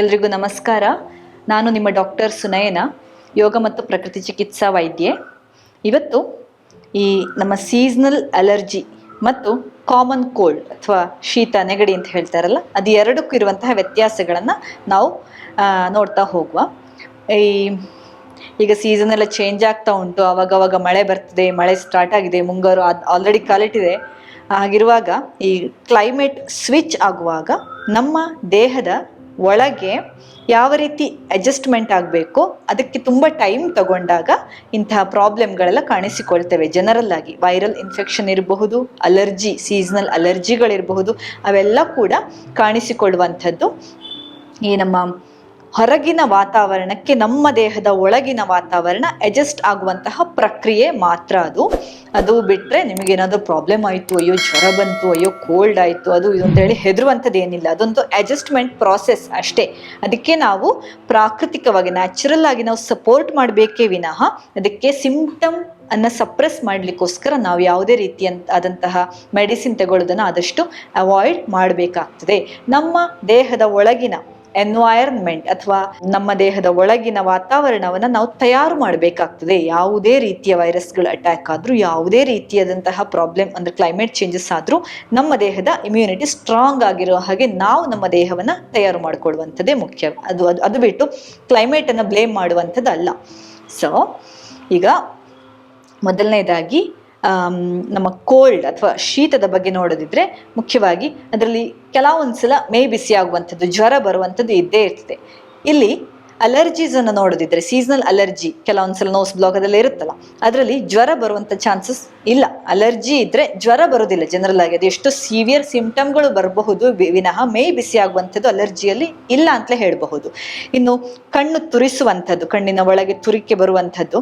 ಎಲ್ರಿಗೂ ನಮಸ್ಕಾರ. ನಾನು ನಿಮ್ಮ ಡಾಕ್ಟರ್ ಸುನಯನ, ಯೋಗ ಮತ್ತು ಪ್ರಕೃತಿ ಚಿಕಿತ್ಸಾ ವೈದ್ಯೆ. ಇವತ್ತು ಈ ನಮ್ಮ ಸೀಸ್ನಲ್ ಅಲರ್ಜಿ ಮತ್ತು ಕಾಮನ್ ಕೋಲ್ಡ್ ಅಥವಾ ಶೀತ, ನೆಗಡಿ ಅಂತ ಹೇಳ್ತಾರಲ್ಲ, ಅದು ಎರಡಕ್ಕೂ ಇರುವಂತಹ ವ್ಯತ್ಯಾಸಗಳನ್ನು ನಾವು ನೋಡ್ತಾ ಹೋಗುವ. ಈ, ಈಗ ಸೀಸನ್ ಎಲ್ಲ ಚೇಂಜ್ ಆಗ್ತಾ ಉಂಟು, ಅವಾಗವಾಗ ಮಳೆ ಬರ್ತದೆ, ಮಳೆ ಸ್ಟಾರ್ಟ್ ಆಗಿದೆ, ಮುಂಗಾರು ಆಲ್ರೆಡಿ ಕಾಲಿಟ್ಟಿದೆ ಹಾಗಿರುವಾಗ ಈ ಕ್ಲೈಮೇಟ್ ಸ್ವಿಚ್ ಆಗುವಾಗ ನಮ್ಮ ದೇಹದ ಒಳಗೆ ಯಾವ ರೀತಿ ಅಡ್ಜಸ್ಟ್ಮೆಂಟ್ ಆಗಬೇಕು ಅದಕ್ಕೆ ತುಂಬ ಟೈಮ್ ತಗೊಂಡಾಗ ಇಂತಹ ಪ್ರಾಬ್ಲಮ್ಗಳೆಲ್ಲ ಕಾಣಿಸಿಕೊಳ್ತೇವೆ. ಜನರಲ್ ಆಗಿ ವೈರಲ್ ಇನ್ಫೆಕ್ಷನ್ ಇರಬಹುದು ಅಲರ್ಜಿ ಸೀಸನಲ್ ಅಲರ್ಜಿಗಳಿರಬಹುದು ಅವೆಲ್ಲ ಕೂಡ ಕಾಣಿಸಿಕೊಳ್ಳುವಂಥದ್ದು ಈ ನಮ್ಮ ಹೊರಗಿನ ವಾತಾವರಣಕ್ಕೆ ನಮ್ಮ ದೇಹದ ಒಳಗಿನ ವಾತಾವರಣ ಅಡ್ಜಸ್ಟ್ ಆಗುವಂತಹ ಪ್ರಕ್ರಿಯೆ ಮಾತ್ರ ಅದು. ಅದು ಬಿಟ್ಟರೆ ನಿಮಗೇನಾದರೂ ಪ್ರಾಬ್ಲಮ್ ಆಯಿತು, ಅಯ್ಯೋ ಜ್ವರ ಬಂತು, ಅಯ್ಯೋ ಕೋಲ್ಡ್ ಆಯಿತು, ಅದು ಇದು ಅಂತೇಳಿ ಹೆದರುವಂಥದ್ದು ಏನಿಲ್ಲ. ಅದೊಂದು ಅಡ್ಜಸ್ಟ್ಮೆಂಟ್ ಪ್ರಾಸೆಸ್ ಅಷ್ಟೇ. ಅದಕ್ಕೆ ನಾವು ಪ್ರಾಕೃತಿಕವಾಗಿ ನ್ಯಾಚುರಲ್ ಆಗಿ ನಾವು ಸಪೋರ್ಟ್ ಮಾಡಬೇಕೇ ವಿನಃ ಅದಕ್ಕೆ ಸಿಂಪ್ಟಮ್ ಅನ್ನ ಸಪ್ರೆಸ್ ಮಾಡಲಿಕ್ಕೋಸ್ಕರ ನಾವು ಯಾವುದೇ ರೀತಿಯ ಆದಂತಹ ಮೆಡಿಸಿನ್ ತಗೊಳ್ಳೋದನ್ನು ಆದಷ್ಟು ಅವಾಯ್ಡ್ ಮಾಡಬೇಕಾಗ್ತದೆ. ನಮ್ಮ ದೇಹದ ಒಳಗಿನ ಎನ್ವೈರನ್ಮೆಂಟ್ ಅಥವಾ ನಮ್ಮ ದೇಹದ ಒಳಗಿನ ವಾತಾವರಣವನ್ನು ನಾವು ತಯಾರು ಮಾಡಬೇಕಾಗ್ತದೆ. ಯಾವುದೇ ರೀತಿಯ ವೈರಸ್ಗಳು ಅಟ್ಯಾಕ್ ಆದರೂ, ಯಾವುದೇ ರೀತಿಯಾದಂತಹ ಪ್ರಾಬ್ಲಮ್ ಅಂದರೆ ಕ್ಲೈಮೇಟ್ ಚೇಂಜಸ್ ಆದರೂ ನಮ್ಮ ದೇಹದ ಇಮ್ಯುನಿಟಿ ಸ್ಟ್ರಾಂಗ್ ಆಗಿರೋ ಹಾಗೆ ನಾವು ನಮ್ಮ ದೇಹವನ್ನು ತಯಾರು ಮಾಡಿಕೊಳ್ಳುವಂಥದ್ದೇ ಮುಖ್ಯ. ಅದು ಅದು ಅದು ಬಿಟ್ಟು ಕ್ಲೈಮೇಟನ್ನು ಬ್ಲೇಮ್ ಮಾಡುವಂಥದ್ದಲ್ಲ. ಸೊ ಈಗ ಮೊದಲನೇದಾಗಿ ನಮ್ಮ ಕೋಲ್ಡ್ ಅಥವಾ ಶೀತದ ಬಗ್ಗೆ ನೋಡೋದಿದ್ರೆ ಮುಖ್ಯವಾಗಿ ಅದರಲ್ಲಿ ಕೆಲವೊಂದ್ಸಲ ಮೇ ಬಿಸಿ ಆಗುವಂಥದ್ದು, ಜ್ವರ ಬರುವಂಥದ್ದು ಇದ್ದೇ ಇರ್ತದೆ. ಇಲ್ಲಿ ಅಲರ್ಜೀಸ್ ಅನ್ನು ನೋಡೋದಿದ್ರೆ ಸೀಸನಲ್ ಅಲರ್ಜಿ ಕೆಲವೊಂದ್ಸಲ ನೋಸ್ ಬ್ಲಾಕ್ ಇರುತ್ತಲ್ಲ, ಅದರಲ್ಲಿ ಜ್ವರ ಬರುವಂತ ಚಾನ್ಸಸ್ ಇಲ್ಲ. ಅಲರ್ಜಿ ಇದ್ರೆ ಜ್ವರ ಬರೋದಿಲ್ಲ ಜನರಲ್ ಆಗಿ ಅದು ಎಷ್ಟು ಸಿವಿಯರ್ ಸಿಂಪ್ಟಮ್ಗಳು ಬರಬಹುದು ವಿನಃ ಮೇ ಬಿಸಿ ಆಗುವಂಥದ್ದು ಅಲರ್ಜಿಯಲ್ಲಿ ಇಲ್ಲ ಅಂತಲೇ ಹೇಳಬಹುದು. ಇನ್ನು ಕಣ್ಣು ತುರಿಸುವಂಥದ್ದು, ಕಣ್ಣಿನ ಒಳಗೆ ತುರಿಕೆ ಬರುವಂಥದ್ದು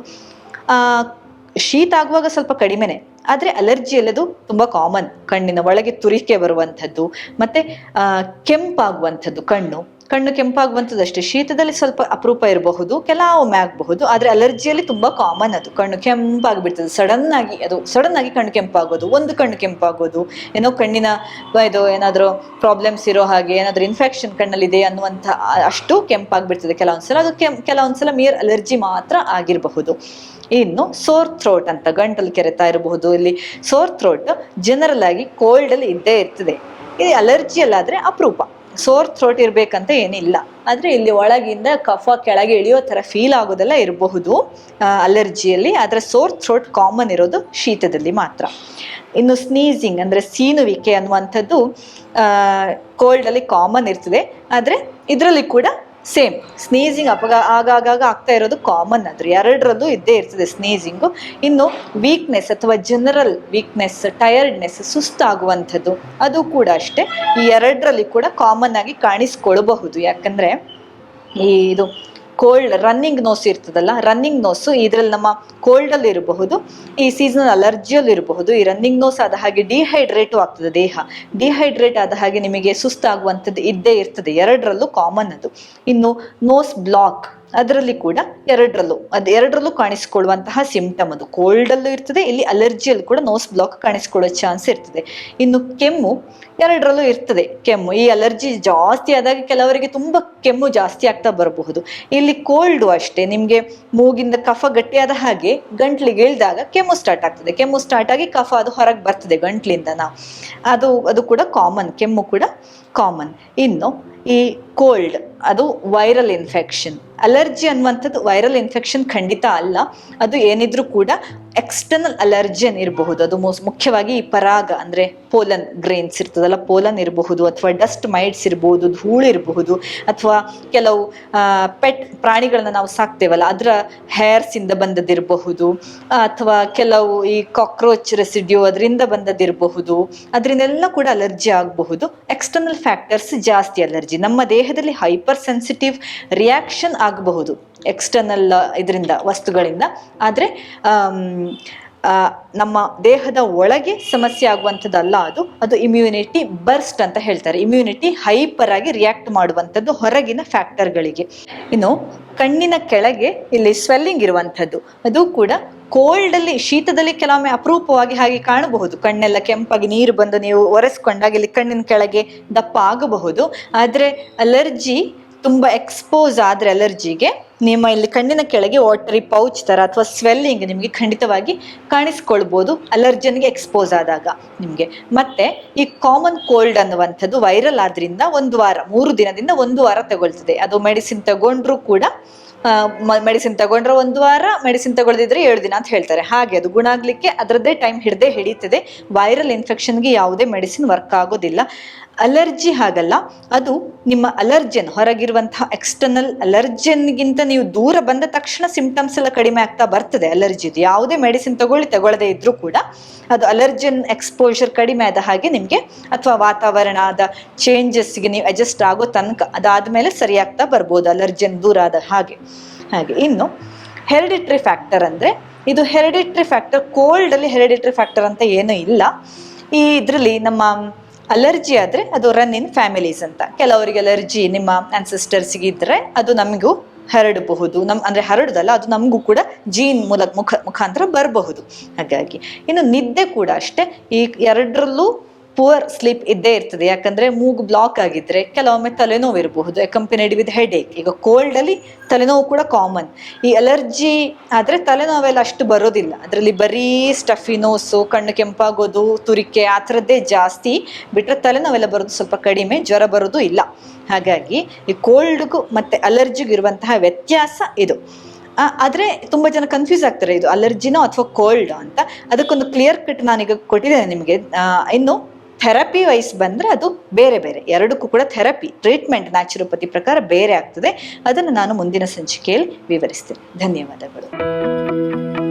ಶೀತ ಆಗುವಾಗ ಸ್ವಲ್ಪ ಕಡಿಮೆನೆ, ಆದರೆ ಅಲರ್ಜಿ ಎಲ್ಲದು ತುಂಬ ಕಾಮನ್ ಕಣ್ಣಿನ ಒಳಗೆ ತುರಿಕೆ ಬರುವಂಥದ್ದು, ಮತ್ತೆ ಕೆಂಪಾಗುವಂಥದ್ದು ಕಣ್ಣು. ಕಣ್ಣು ಕೆಂಪಾಗುವಂಥದ್ದು ಅಷ್ಟೇ. ಶೀತದಲ್ಲಿ ಸ್ವಲ್ಪ ಅಪರೂಪ ಇರಬಹುದು, ಕೆಲವೊಮ್ಮೆ ಆಗಬಹುದು, ಆದರೆ ಅಲರ್ಜಿಯಲ್ಲಿ ತುಂಬ ಕಾಮನ್ ಅದು. ಕಣ್ಣು ಕೆಂಪಾಗಿ ಬಿಡ್ತದೆ ಸಡನ್ ಆಗಿ ಅದು ಸಡನ್ ಆಗಿ ಕಣ್ಣು ಕೆಂಪಾಗೋದು, ಒಂದು ಕಣ್ಣು ಕೆಂಪಾಗೋದು, ಏನೋ ಕಣ್ಣಿನ ಇದು ಏನಾದರೂ ಪ್ರಾಬ್ಲಮ್ಸ್ ಇರೋ ಹಾಗೆ, ಏನಾದರೂ ಇನ್ಫೆಕ್ಷನ್ ಕಣ್ಣಲ್ಲಿದೆ ಅನ್ನುವಂಥ ಕೆಂಪಾಗಿ ಅಷ್ಟು ಕೆಲವೊಂದು ಕೆಲವೊಂದ್ಸಲ. ಅದು ಕೆಂ, ಕೆಲವೊಂದ್ಸಲ ಮಿಯರ್ ಅಲರ್ಜಿ ಮಾತ್ರ ಆಗಿರಬಹುದು. ಇನ್ನು ಸೋರ್ ಥ್ರೋಟ್ ಅಂತ ಗಂಟಲು ಕೆರೆತ ಇರಬಹುದು. ಇಲ್ಲಿ ಸೋರ್ ಥ್ರೋಟ್ ಜನರಲ್ ಆಗಿ ಕೋಲ್ಡಲ್ಲಿ ಇದ್ದೇ ಇರ್ತದೆ. ಇದು ಅಲರ್ಜಿಯಲ್ಲಾದರೆ ಅಪರೂಪ. ಸೋರ್ ಥ್ರೋಟ್ ಇರಬೇಕಂತ ಏನಿಲ್ಲ. ಆದ್ರೆ ಇಲ್ಲಿ ಒಳಗಿಂದ ಕಫ ಕೆಳಗೆ ಇಳಿಯೋ ತರ ಫೀಲ್ ಆಗೋದೆಲ್ಲ ಇರಬಹುದು. ಅಲರ್ಜಿಯಲ್ಲಿ ಆದ್ರೆ ಸೋರ್ ಥ್ರೋಟ್ ಕಾಮನ್ ಇರೋದು ಶೀತದಲ್ಲಿ ಮಾತ್ರ. ಇನ್ನು ಸ್ನೀಸಿಂಗ್ ಅಂದ್ರೆ ಸೀನುವಿಕೆ ಅನ್ನುವಂಥದ್ದು ಕೋಲ್ಡಲ್ಲಿ ಕಾಮನ್ ಇರ್ತದೆ. ಆದ್ರೆ ಇದರಲ್ಲಿ ಕೂಡ ಸೇಮ್ ಸ್ನೀಜಿಂಗ್ ಅಪಗ ಆಗಾಗ ಆಗ್ತಾ ಇರೋದು ಕಾಮನ್ ಅದ್ರ ಎರಡರದ್ದು ಇದ್ದೇ ಇರ್ತದೆ ಸ್ನೀಸಿಂಗು ಇನ್ನು ವೀಕ್ನೆಸ್ ಅಥವಾ ಜನರಲ್ ವೀಕ್ನೆಸ್ ಟಯರ್ಡ್ನೆಸ್ ಸುಸ್ತಾಗುವಂಥದ್ದು ಅದು ಕೂಡ ಅಷ್ಟೇ. ಈ ಎರಡರಲ್ಲಿ ಕೂಡ ಕಾಮನ್ ಆಗಿ ಕಾಣಿಸ್ಕೊಳ್ಬಹುದು. ಯಾಕಂದ್ರೆ ಈ ಇದು ಕೋಲ್ಡ್ ರನ್ನಿಂಗ್ ನೋಸ್ ಇರ್ತದಲ್ಲ ರನ್ನಿಂಗ್ ನೋಸು ಇದ್ರಲ್ಲಿ ನಮ್ಮ ಕೋಲ್ಡ್ ಅಲ್ಲಿ ಇರಬಹುದು, ಈ ಸೀಸನಲ್ ಅಲರ್ಜಿಯಲ್ಲಿ ಇರಬಹುದು, ಈ ರನ್ನಿಂಗ್ ನೋಸ್ ಆದ ಹಾಗೆ ಡಿಹೈಡ್ರೇಟು ಆಗ್ತದೆ ದೇಹ. ಡಿಹೈಡ್ರೇಟ್ ಆದ ಹಾಗೆ ನಿಮಗೆ ಸುಸ್ತಾಗುವಂಥದ್ದು ಇದ್ದೇ ಇರ್ತದೆ, ಎರಡರಲ್ಲೂ ಕಾಮನ್ ಅದು. ಇನ್ನು ನೋಸ್ ಬ್ಲಾಕ್ ಅದರಲ್ಲಿ ಕೂಡ ಎರಡರಲ್ಲೂ, ಅದು ಎರಡರಲ್ಲೂ ಕಾಣಿಸಿಕೊಳ್ಳುವಂತಹ ಸಿಂಪ್ಟಮ್ ಅದು. ಕೋಲ್ಡಲ್ಲೂ ಇರ್ತದೆ, ಇಲ್ಲಿ ಅಲರ್ಜಿಯಲ್ಲಿ ಕೂಡ ನೋಸ್ ಬ್ಲಾಕ್ ಕಾಣಿಸ್ಕೊಳ್ಳೋ ಚಾನ್ಸ್ ಇರ್ತದೆ. ಇನ್ನು ಕೆಮ್ಮು ಎರಡರಲ್ಲೂ ಇರ್ತದೆ, ಕೆಮ್ಮು. ಈ ಅಲರ್ಜಿ ಜಾಸ್ತಿ ಆದಾಗ ಕೆಲವರಿಗೆ ತುಂಬ ಕೆಮ್ಮು ಜಾಸ್ತಿ ಆಗ್ತಾ ಬರಬಹುದು. ಇಲ್ಲಿ ಕೋಲ್ಡು ಅಷ್ಟೇ, ನಿಮಗೆ ಮೂಗಿಂದ ಕಫ ಗಟ್ಟಿಯಾದ ಹಾಗೆ ಗಂಟ್ಲಿಗೆ ಇಳಿದಾಗ ಕೆಮ್ಮು ಸ್ಟಾರ್ಟ್ ಆಗ್ತದೆ. ಕೆಮ್ಮು ಸ್ಟಾರ್ಟ್ ಆಗಿ ಕಫ ಅದು ಹೊರಗೆ ಬರ್ತದೆ ಗಂಟ್ಲಿಂದನ. ಅದು ಅದು ಕೂಡ ಕಾಮನ್ ಕೆಮ್ಮು ಕೂಡ ಕಾಮನ್ ಇನ್ನು ಈ ಕೋಲ್ಡ್, ಅದು ವೈರಲ್ ಇನ್ಫೆಕ್ಷನ್. ಅಲರ್ಜಿ ಅನ್ನುವಂಥದ್ದು ವೈರಲ್ ಇನ್ಫೆಕ್ಷನ್ ಖಂಡಿತ ಅಲ್ಲ. ಅದು ಏನಿದ್ರೂ ಕೂಡ ಎಕ್ಸ್ಟರ್ನಲ್ ಅಲರ್ಜನ್ ಇರಬಹುದು. ಅದು ಮುಖ್ಯವಾಗಿ ಈ ಪರಾಗ ಅಂದ್ರೆ ಪೋಲನ್ ಗ್ರೇನ್ಸ್ ಇರ್ತದಲ್ಲ, ಪೋಲನ್ ಇರಬಹುದು ಅಥವಾ ಡಸ್ಟ್ ಮೈಟ್ಸ್ ಇರಬಹುದು, ಧೂಳು ಇರಬಹುದು, ಅಥವಾ ಕೆಲವು ಪೆಟ್ ಪ್ರಾಣಿಗಳನ್ನ ನಾವು ಸಾಕ್ತೇವಲ್ಲ, ಅದರ ಹೇರ್ಸ್ ಇಂದ ಬಂದದಿರಬಹುದು ಅಥವಾ ಕೆಲವು ಈ ಕಾಕ್ರೋಚ್ ರೆಸಿಡ್ಯೂ ಅದರಿಂದ ಬಂದದಿರಬಹುದು ಅದರಿಂದೆಲ್ಲ ಕೂಡ ಅಲರ್ಜಿ ಆಗಬಹುದು. ಎಕ್ಸ್ಟರ್ನಲ್ ಫ್ಯಾಕ್ಟರ್ಸ್ ಜಾಸ್ತಿ ಅಲರ್ಜಿ ನಮ್ಮ ದೇಹದಲ್ಲಿ ಹೈಪರ್ ಸೆನ್ಸಿಟಿವ್ ರಿಯಾಕ್ಷನ್ ಆಗಬಹುದು ಎಕ್ಸ್ಟರ್ನಲ್ ಇದರಿಂದ ವಸ್ತುಗಳಿಂದ. ಆದರೆ ನಮ್ಮ ದೇಹದ ಒಳಗೆ ಸಮಸ್ಯೆ ಆಗುವಂಥದ್ದಲ್ಲ ಅದು ಅದು ಇಮ್ಯುನಿಟಿ ಬರ್ಸ್ಟ್ ಅಂತ ಹೇಳ್ತಾರೆ. ಇಮ್ಯುನಿಟಿ ಹೈಪರ್ ಆಗಿ ರಿಯಾಕ್ಟ್ ಮಾಡುವಂಥದ್ದು ಹೊರಗಿನ ಫ್ಯಾಕ್ಟರ್ಗಳಿಗೆ ಇನ್ನು ಕಣ್ಣಿನ ಕೆಳಗೆ ಇಲ್ಲಿ ಸ್ವೆಲ್ಲಿಂಗ್ ಇರುವಂಥದ್ದು. ಅದು ಕೂಡ ಕೋಲ್ಡ್ ಅಲ್ಲಿ, ಶೀತದಲ್ಲಿ ಕೆಲವೊಮ್ಮೆ ಅಪರೂಪವಾಗಿ ಹಾಗೆ ಕಾಣಬಹುದು. ಕಣ್ಣೆಲ್ಲ ಕೆಂಪಾಗಿ ನೀರು ಬಂದು ನೀವು ಒರೆಸ್ಕೊಂಡಾಗ ಇಲ್ಲಿ ಕಣ್ಣಿನ ಕೆಳಗೆ ದಪ್ಪ ಆಗಬಹುದು. ಆದರೆ ಅಲರ್ಜಿ ತುಂಬ ಎಕ್ಸ್ಪೋಸ್ ಆದರೆ ಅಲರ್ಜಿಗೆ ನಿಮ್ಮ ಇಲ್ಲಿ ಕಣ್ಣಿನ ಕೆಳಗೆ ವಾಟರಿ ಪೌಚ್ ಥರ ಅಥವಾ ಸ್ವೆಲ್ಲಿಂಗ್ ನಿಮಗೆ ಖಂಡಿತವಾಗಿ ಕಾಣಿಸ್ಕೊಳ್ಬೋದು ಅಲರ್ಜನ್ಗೆ ಎಕ್ಸ್ಪೋಸ್ ಆದಾಗ ನಿಮಗೆ. ಮತ್ತೆ ಈ ಕಾಮನ್ ಕೋಲ್ಡ್ ಅನ್ನುವಂಥದ್ದು ವೈರಲ್ ಆದ್ರಿಂದ ಒಂದು ವಾರ, ಮೂರು ದಿನದಿಂದ ಒಂದು ವಾರ ತಗೊಳ್ತದೆ. ಅದು ಮೆಡಿಸಿನ್ ತಗೊಂಡ್ರೂ ಕೂಡ ಮೆಡಿಸಿನ್ ತಗೊಂಡ್ರೆ ಒಂದು ವಾರ ಮೆಡಿಸಿನ್ ತಗೊಳ್ದಿದ್ರೆ ಏಳು ದಿನ ಅಂತ ಹೇಳ್ತಾರೆ. ಹಾಗೆ ಅದು ಗುಣ ಆಗಲಿಕ್ಕೆ ಅದರದ್ದೇ ಟೈಮ್ ಹಿಡದೆ ಹಿಡಿತದೆ. ವೈರಲ್ ಇನ್ಫೆಕ್ಷನ್ಗೆ ಯಾವುದೇ ಮೆಡಿಸಿನ್ ವರ್ಕ್ ಆಗೋದಿಲ್ಲ. ಅಲರ್ಜಿ ಹಾಗಲ್ಲ. ಅದು ನಿಮ್ಮ ಅಲರ್ಜನ್ ಹೊರಗಿರುವಂತಹ ಎಕ್ಸ್ಟರ್ನಲ್ ಅಲರ್ಜನ್ಗಿಂತ ನೀವು ದೂರ ಬಂದ ತಕ್ಷಣ ಸಿಂಪ್ಟಮ್ಸ್ ಎಲ್ಲ ಕಡಿಮೆ ಆಗ್ತಾ ಬರ್ತದೆ ಅಲರ್ಜಿದು ಯಾವುದೇ ಮೆಡಿಸಿನ್ ತಗೊಳ್ಳಿ ತಗೊಳ್ಳದೆ ಇದ್ರೂ ಕೂಡ ಅದು ಅಲರ್ಜನ್ ಎಕ್ಸ್ಪೋಜರ್ ಕಡಿಮೆ ಆದ ಹಾಗೆ ನಿಮಗೆ ಅಥವಾ ವಾತಾವರಣದ ಚೇಂಜಸ್ಗೆ ನೀವು ಅಡ್ಜಸ್ಟ್ ಆಗೋ ತನಕ ಅದಾದ ಮೇಲೆ ಸರಿಯಾಗ್ತಾ ಬರ್ಬೋದು ಅಲರ್ಜನ್ ದೂರ ಆದ ಹಾಗೆ. ಹಾಗೆ, ಇನ್ನು ಹೆರಿಡಿಟ್ರಿ ಫ್ಯಾಕ್ಟರ್ ಅಂದರೆ ಇದು ಹೆರಿಡಿಟ್ರಿ ಫ್ಯಾಕ್ಟರ್ ಕೋಲ್ಡಲ್ಲಿ ಹೆರಿಡಿಟ್ರಿ ಫ್ಯಾಕ್ಟರ್ ಅಂತ ಏನೂ ಇಲ್ಲ. ಈ ಇದರಲ್ಲಿ ನಮ್ಮ ಅಲರ್ಜಿ ಆದರೆ ಅದು ರನ್ ಇನ್ ಫ್ಯಾಮಿಲೀಸ್ ಅಂತ. ಕೆಲವರಿಗೆ ಅಲರ್ಜಿ ನಿಮ್ಮ ಆನ್ಸಿಸ್ಟರ್ಸ್ಗೆ ಇದ್ದರೆ ಅದು ನಮಗೂ ಹರಡಬಹುದು. ನಮ್ ಅಂದರೆ ಹರಡುದಲ್ಲ, ಅದು ನಮಗೂ ಕೂಡ ಜೀನ್ ಮೂಲಕ ಮುಖ ಮುಖಾಂತರ ಬರಬಹುದು. ಹಾಗಾಗಿ ಇನ್ನು ನಿದ್ದೆ ಕೂಡ ಅಷ್ಟೇ. ಈ ಎರಡರಲ್ಲೂ ಪುವರ್ ಸ್ಲೀಪ್ ಇದ್ದೇ ಇರ್ತದೆ. ಯಾಕಂದ್ರೆ ಮೂಗು ಬ್ಲಾಕ್ ಆಗಿದ್ರೆ ಕೆಲವೊಮ್ಮೆ ತಲೆನೋವು ಇರಬಹುದು ಅಕಂಪನಿಡ್ ವಿತ್ ಏಕ್ ಈಗ ಕೋಲ್ಡ್ ಅಲ್ಲಿ ತಲೆನೋವು ಕೂಡ ಕಾಮನ್ ಈ ಅಲರ್ಜಿ ಆದ್ರೆ ತಲೆನೋವೆಲ್ಲ ಅಷ್ಟು ಬರೋದಿಲ್ಲ. ಅದರಲ್ಲಿ ಬರೀ ಸ್ಟಫಿ ನೋಸು ಕಣ್ಣು ಕೆಂಪಾಗೋದು, ತುರಿಕೆ ಆ ಥರದ್ದೇ ಜಾಸ್ತಿ ಬಿಟ್ಟರೆ ತಲೆನೋವೆಲ್ಲ ಬರೋದು ಸ್ವಲ್ಪ ಕಡಿಮೆ, ಜ್ವರ ಬರೋದು ಇಲ್ಲ. ಹಾಗಾಗಿ ಈ ಕೋಲ್ಡ್ಗೂ ಮತ್ತೆ ಅಲರ್ಜಿಗೂ ಇರುವಂತಹ ವ್ಯತ್ಯಾಸ ಇದು. ಆದರೆ ತುಂಬಾ ಜನ ಕನ್ಫ್ಯೂಸ್ ಆಗ್ತಾರೆ. ಇದು ಅಲರ್ಜಿನೋ ಅಥವಾ ಕೋಲ್ಡ್ ಅಂತ. ಅದಕ್ಕೊಂದು ಕ್ಲಿಯರ್ ಕಟ್ ನಾನೀಗ ಕೊಟ್ಟಿದ್ದೇನೆ ನಿಮಗೆ. ಇನ್ನು ಥೆರಪಿ ವೈಸ್ ಬಂದರೆ ಅದು ಬೇರೆ ಬೇರೆ. ಎರಡಕ್ಕೂ ಕೂಡ ಥೆರಪಿ, ಟ್ರೀಟ್ಮೆಂಟ್ ನ್ಯಾಚುರೋಪತಿ ಪ್ರಕಾರ ಬೇರೆ ಆಗ್ತದೆ. ಅದನ್ನು ನಾನು ಮುಂದಿನ ಸಂಚಿಕೆಯಲ್ಲಿ ವಿವರಿಸ್ತೇನೆ. ಧನ್ಯವಾದಗಳು.